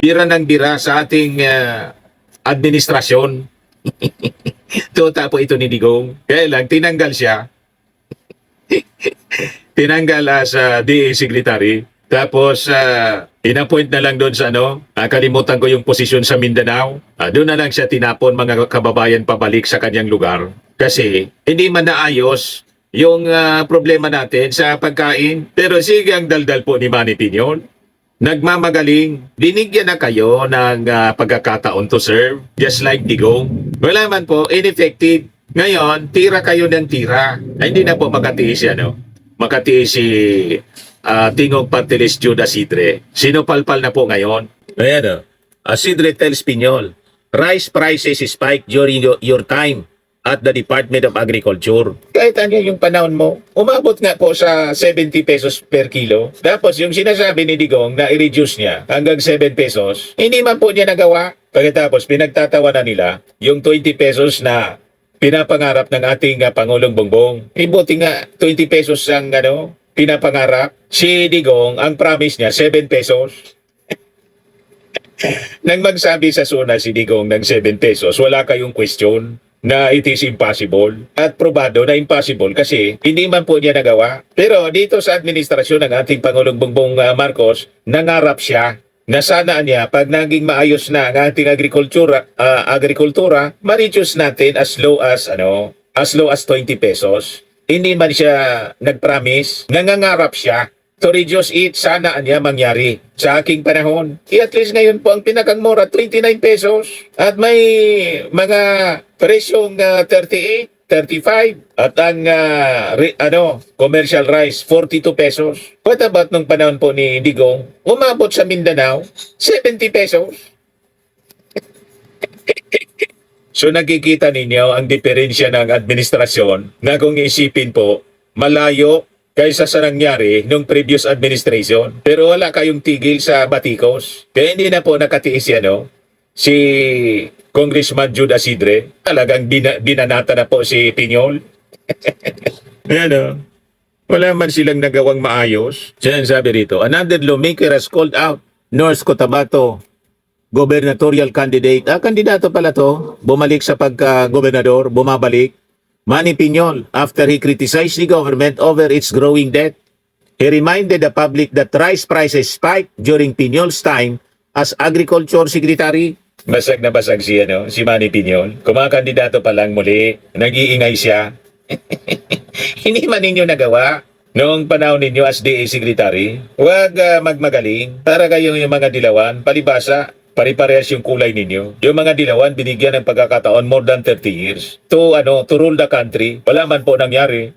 bira ng bira sa ating ah, administrasyon. Tuta po ito ni Digong. Kaya lang, tinanggal siya. tinanggal as ah, DA Secretary. Tapos, uh, inappoint na lang doon sa ano, ah, kalimutan ko yung posisyon sa Mindanao. Ah, doon na lang siya tinapon mga kababayan pabalik sa kanyang lugar. Kasi, hindi man naayos yung ah, problema natin sa pagkain. Pero sige ang daldal po ni Manny Piñon. Nagmamagaling, binigyan na kayo ng ah, pagkakataon to serve, just like Digong. Wala man po, ineffective. Ngayon, tira kayo ng tira. Ay, hindi na po makatiis yan, no? Makatiis si ah, Tingog Partilis Judas Sidre. Sinupalpal na po ngayon. Ayan, no? Uh, Sidre tells Piñol, rice prices spike during your, your time at the Department of Agriculture. Kahit ano yung panahon mo, umabot nga po sa 70 pesos per kilo. Tapos yung sinasabi ni Digong na i-reduce niya hanggang 7 pesos, hindi man po niya nagawa. Pagkatapos pinagtatawa na nila yung 20 pesos na pinapangarap ng ating ah, Pangulong Bongbong. Buti nga 20 pesos ang ano, pinapangarap. Si Digong, ang promise niya 7 pesos. Nang magsabi sa SUNA si Digong ng 7 pesos, wala kayong question na it is impossible at probado na impossible kasi hindi man po niya nagawa. Pero dito sa administrasyon ng ating Pangulong Bongbong ah, Marcos, nangarap siya na sana niya pag naging maayos na ang ating agrikultura, ah, agrikultura, ma-reduce natin as low as ano, as low as 20 pesos. Hindi man siya nag-promise, nangangarap siya to reduce it, sana niya mangyari sa aking panahon. Eh, at least ngayon po ang pinakang mura, 29 pesos. At may mga presyong ah, 38, 35 at ang ah, ri- ano, commercial rice 42 pesos. What about nung panahon po ni Digong? Umabot sa Mindanao 70 pesos. So nakikita ninyo ang diferensya ng administrasyon na kung isipin po, malayo kaysa sa nangyari nung previous administration. Pero wala kayong tigil sa batikos. Kaya hindi na po nakatiis yan, no? Si Congressman Jude Asidre, talagang bina, binanata na po si Pinyol. Ayan, no? Wala man silang nagawang maayos. Siya sabi rito, another lawmaker has called out North Cotabato gubernatorial candidate. Ah, kandidato pala to. Bumalik sa pagka-gobernador, bumabalik. Manny Piñol, after he criticized the government over its growing debt, he reminded the public that rice prices spiked during Piñol's time as agriculture secretary. Basag na basag siya, no? Si Manny Piñol. Kumakandidato pa lang muli. Nag-iingay siya. Hindi man ninyo nagawa noong panahon ninyo as DA Secretary. Huwag ah, magmagaling para kayong yung mga dilawan, palibasa, pare-parehas yung kulay ninyo. Yung mga dilawan, binigyan ng pagkakataon more than 30 years to, ano, to rule the country. Wala man po nangyari.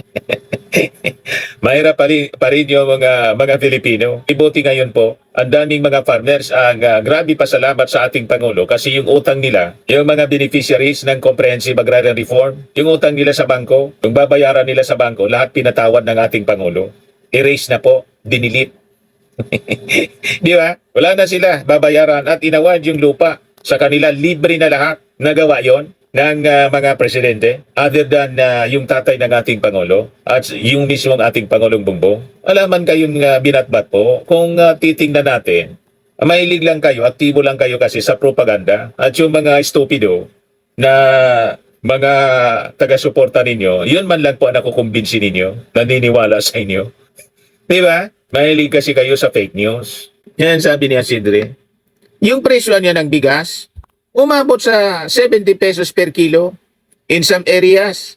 Mahirap pa rin, pa rin yung mga, mga Filipino. Ibuti ngayon po, ang daming mga farmers ang ah, grabe pasalamat sa ating Pangulo kasi yung utang nila, yung mga beneficiaries ng Comprehensive Agrarian Reform, yung utang nila sa bangko, yung babayaran nila sa bangko, lahat pinatawad ng ating Pangulo. Erase na po, dinilit. Di ba? Wala na sila babayaran at inawad yung lupa sa kanila libre na lahat. Nagawa yon ng ah, mga presidente other than ah, yung tatay ng ating Pangulo at yung mismong ating Pangulong Bongbong. Alaman kayong uh, binatbat po kung ah, titingnan natin mahilig lang kayo, aktibo lang kayo kasi sa propaganda at yung mga estupido na mga taga-suporta ninyo, yun man lang po ang nakukumbinsi ninyo, naniniwala sa inyo. Di ba? Mahilig kasi kayo sa fake news. Yan sabi ni Asidre. Yung presyo niya ng bigas, umabot sa 70 pesos per kilo in some areas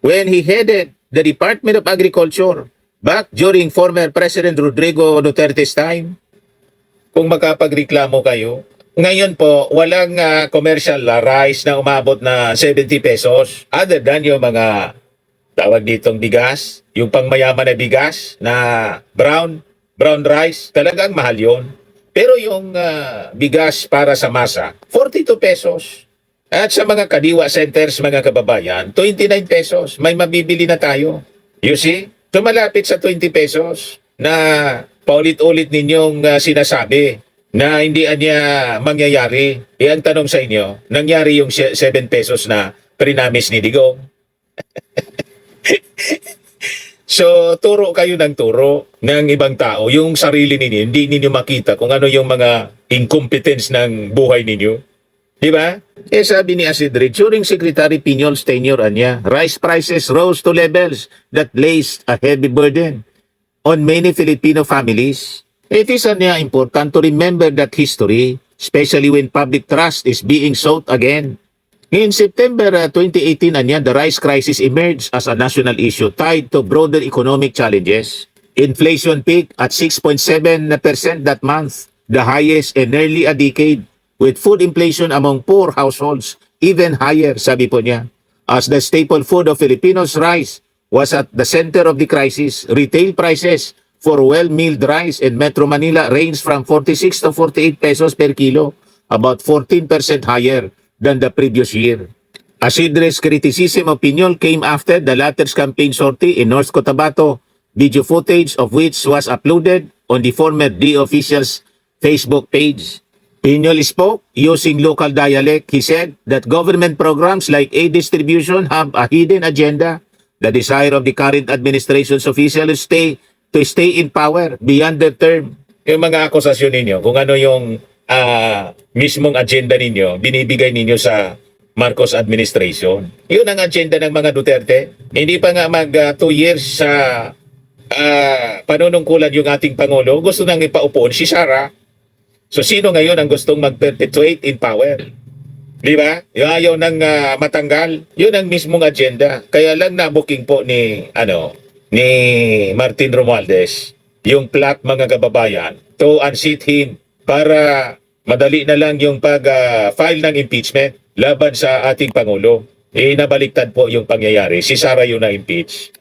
when he headed the Department of Agriculture back during former President Rodrigo Duterte's time. Kung makapagreklamo kayo, ngayon po, walang ah, commercial ah, rice na umabot na 70 pesos other than yung mga tawag ditong bigas, yung pangmayaman na bigas na brown, brown rice, talagang mahal yon. Pero yung ah, bigas para sa masa, 42 pesos. At sa mga kadiwa centers, mga kababayan, 29 pesos. May mabibili na tayo. You see? So malapit sa 20 pesos na paulit-ulit ninyong ah, sinasabi na hindi niya mangyayari. E ang tanong sa inyo, nangyari yung 7 pesos na prinamis ni Digong? So, turo kayo ng turo ng ibang tao. Yung sarili ninyo, hindi ninyo makita kung ano yung mga incompetence ng buhay ninyo. Di ba? Eh sabi ni Asidre, during Secretary Piñol's tenure, anya, rice prices rose to levels that placed a heavy burden on many Filipino families. It is anya important to remember that history, especially when public trust is being sought again. In September uh, 2018, anya, the rice crisis emerged as a national issue tied to broader economic challenges. Inflation peaked at 6.7% that month, the highest in nearly a decade, with food inflation among poor households even higher, sabi po niya. As the staple food of Filipinos, rice was at the center of the crisis. Retail prices for well-milled rice in Metro Manila ranged from 46 to 48 pesos per kilo, about 14% higher than the previous year. Asidre's criticism opinion came after the latter's campaign sortie in North Cotabato, video footage of which was uploaded on the former D official's Facebook page. Pinyol spoke using local dialect. He said that government programs like aid distribution have a hidden agenda. The desire of the current administration's officials stay to stay in power beyond their term. Yung mga akusasyon ninyo, kung ano yung ah, mismong agenda ninyo, binibigay ninyo sa Marcos administration. Yun ang agenda ng mga Duterte. Hindi pa nga mag two years sa ah, panunungkulan yung ating Pangulo, gusto nang ipaupuan si Sara. So sino ngayon ang gustong mag-perpetuate in power? Di ba? Yung ayaw nang ah, matanggal. Yun ang mismong agenda. Kaya lang nabuking po ni, ano, ni Martin Romualdez yung plot mga kababayan to unseat him para madali na lang yung pag-file ng impeachment laban sa ating Pangulo. Eh, nabaliktad po yung pangyayari. Si Sara yung na-impeach.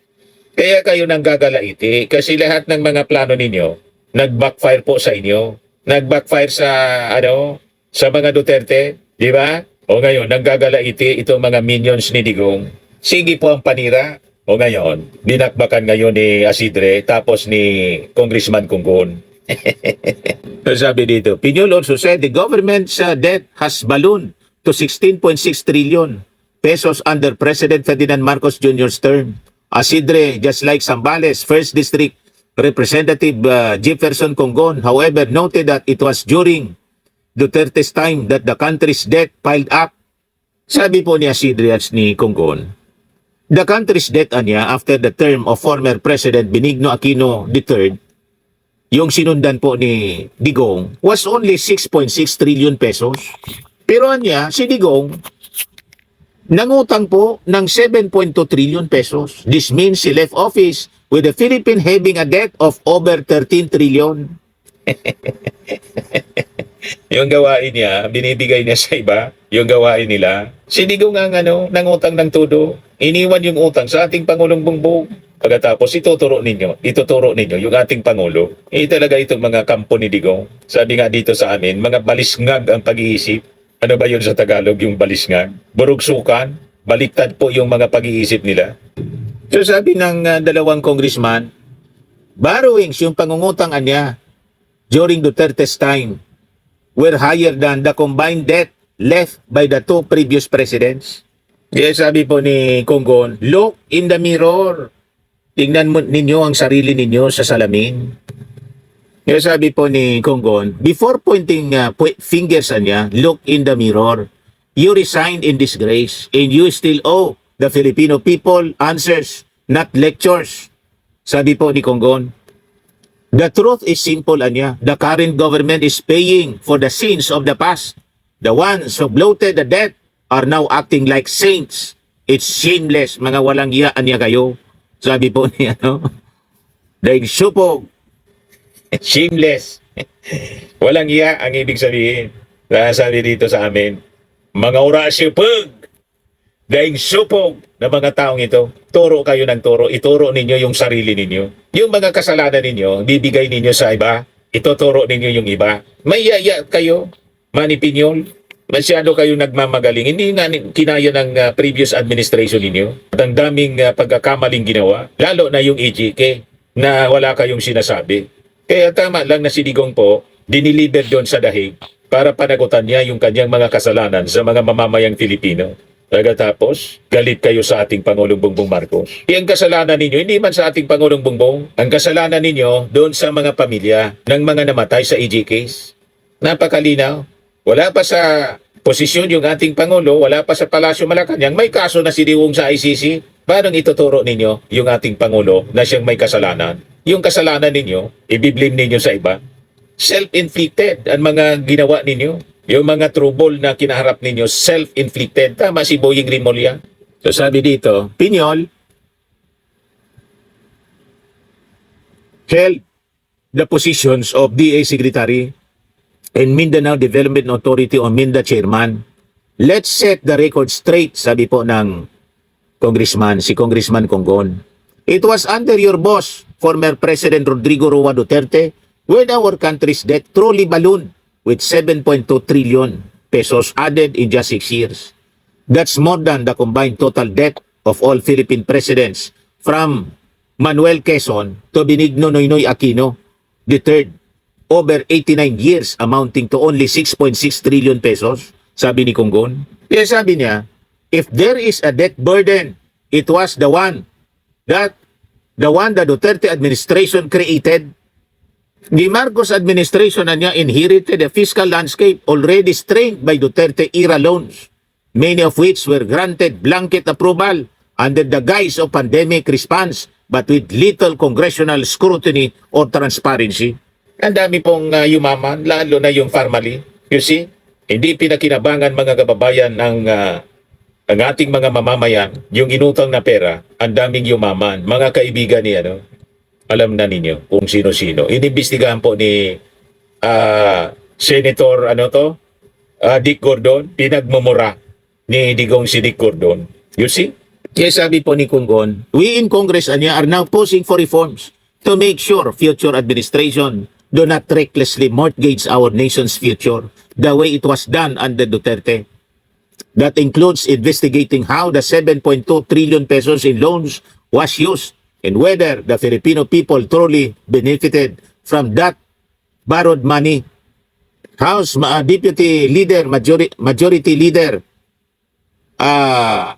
Kaya kayo nang gagalaiti kasi lahat ng mga plano ninyo nag-backfire po sa inyo. Nag-backfire sa ano sa mga Duterte, di ba? O ngayon, nanggagalaiti itong mga minions ni Digong. Sige po ang panira. O ngayon, dinakbakan ngayon ni Asidre tapos ni Congressman Kungkun. Sabi dito, Pinyol also said the government's uh, debt has ballooned to 16.6 trillion pesos under President Ferdinand Marcos Jr.'s term. Asidre, just like Zambales, First District Representative uh, Jefferson Congon, however, noted that it was during Duterte's time that the country's debt piled up. Sabi po ni Asidre at ni Congon, the country's debt anya after the term of former President Benigno Aquino III, yung sinundan po ni Digong, was only 6.6 trillion pesos. Pero anya, si Digong, nangutang po ng 7.2 trillion pesos. This means he left office with the Philippine having a debt of over 13 trillion. yung gawain niya, binibigay niya sa iba, yung gawain nila. Si Digong ang ano, nangutang ng todo. Iniwan yung utang sa ating Pangulong Bongbong. Pagkatapos ituturo ninyo, ituturo ninyo yung ating Pangulo. Eh talaga itong mga kampo ni Digong. Sabi nga dito sa amin, mga balisngag ang pag-iisip. Ano ba yun sa Tagalog, yung balisngag? Burugsukan, baliktad po yung mga pag-iisip nila. So sabi ng uh, dalawang congressman, borrowings yung pangungutang niya during Duterte's time were higher than the combined debt left by the two previous presidents. Kaya sabi po ni Konggon, look in the mirror. Tingnan mo ninyo ang sarili ninyo sa salamin. Kaya sabi po ni Konggon, before pointing uh, fingers sa niya, look in the mirror. You resigned in disgrace and you still owe the Filipino people answers, not lectures. Sabi po ni Konggon, The truth is simple, Anya. The current government is paying for the sins of the past. The ones who bloated the debt are now acting like saints. It's shameless, mga walang iya, Anya kayo. Sabi po ni ano, Daig supog. Shameless. walang iya ang ibig sabihin. Sabi dito sa amin, mga orasyo pag Daing supog na mga taong ito, turo kayo ng turo, ituro ninyo yung sarili ninyo. Yung mga kasalanan ninyo, bibigay ninyo sa iba, ituturo ninyo yung iba. May yaya kayo, manipinyol, masyado kayo nagmamagaling. Hindi nga kinaya ng ah, previous administration ninyo. At ang daming ah, pagkakamaling ginawa, lalo na yung EJK, na wala kayong sinasabi. Kaya tama lang na si Digong po, diniliber doon sa dahig para panagutan niya yung kanyang mga kasalanan sa mga mamamayang Filipino. Pagkatapos, galit kayo sa ating Pangulong Bongbong Marcos. Yung kasalanan ninyo, hindi man sa ating Pangulong Bongbong. Ang kasalanan ninyo doon sa mga pamilya ng mga namatay sa EJ case. Napakalinaw. Wala pa sa posisyon yung ating Pangulo, wala pa sa Palasyo Malacanang, may kaso na si Diwong sa ICC. Paano ituturo ninyo yung ating Pangulo na siyang may kasalanan? Yung kasalanan ninyo, ibiblame ninyo sa iba. Self-inflicted ang mga ginawa ninyo. Yung mga trouble na kinaharap ninyo, self-inflicted. Tama si Boying Rimolya. So sabi dito, Pinyol, held the positions of DA Secretary and Mindanao Development Authority o Minda Chairman. Let's set the record straight, sabi po ng Congressman, si Congressman Conggon. It was under your boss, former President Rodrigo Roa Duterte, when our country's debt truly ballooned with 7.2 trillion pesos added in just six years. That's more than the combined total debt of all Philippine presidents from Manuel Quezon to Benigno Noynoy Aquino, third, over 89 years amounting to only 6.6 trillion pesos, sabi ni Konggon. Kaya sabi niya, if there is a debt burden, it was the one that the one the Duterte administration created. The Marcos administration na niya inherited a fiscal landscape already strained by Duterte era loans, many of which were granted blanket approval under the guise of pandemic response but with little congressional scrutiny or transparency. Ang dami pong uh, yumaman, lalo na yung family. You see, hindi pinakinabangan mga kababayan ng uh, ang ating mga mamamayan, yung inutang na pera, ang daming yumaman. Mga kaibigan ni ano, alam na ninyo kung sino-sino. Inimbestigahan po ni ah, Senator ano to? Ah, Dick Gordon, pinagmumura ni Digong si Dick Gordon. You see? Kaya sabi po ni Kunggon, we in Congress anya are now pushing for reforms to make sure future administration do not recklessly mortgage our nation's future the way it was done under Duterte. That includes investigating how the 7.2 trillion pesos in loans was used and whether the Filipino people truly benefited from that borrowed money. House uh, Deputy Leader, Majority, Majority Leader, uh,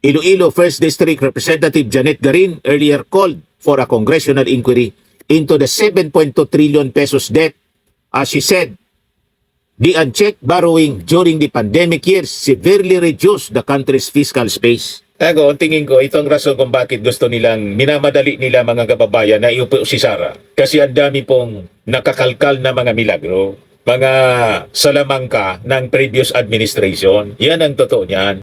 Iloilo First District Representative Janet Garin earlier called for a congressional inquiry into the 7.2 trillion pesos debt. As she said, the unchecked borrowing during the pandemic years severely reduced the country's fiscal space. Tago, ang tingin ko, ito ang rason kung bakit gusto nilang, minamadali nila mga kababayan na iupo si Sara. Kasi ang dami pong nakakalkal na mga milagro, mga salamangka ng previous administration. Yan ang totoo niyan.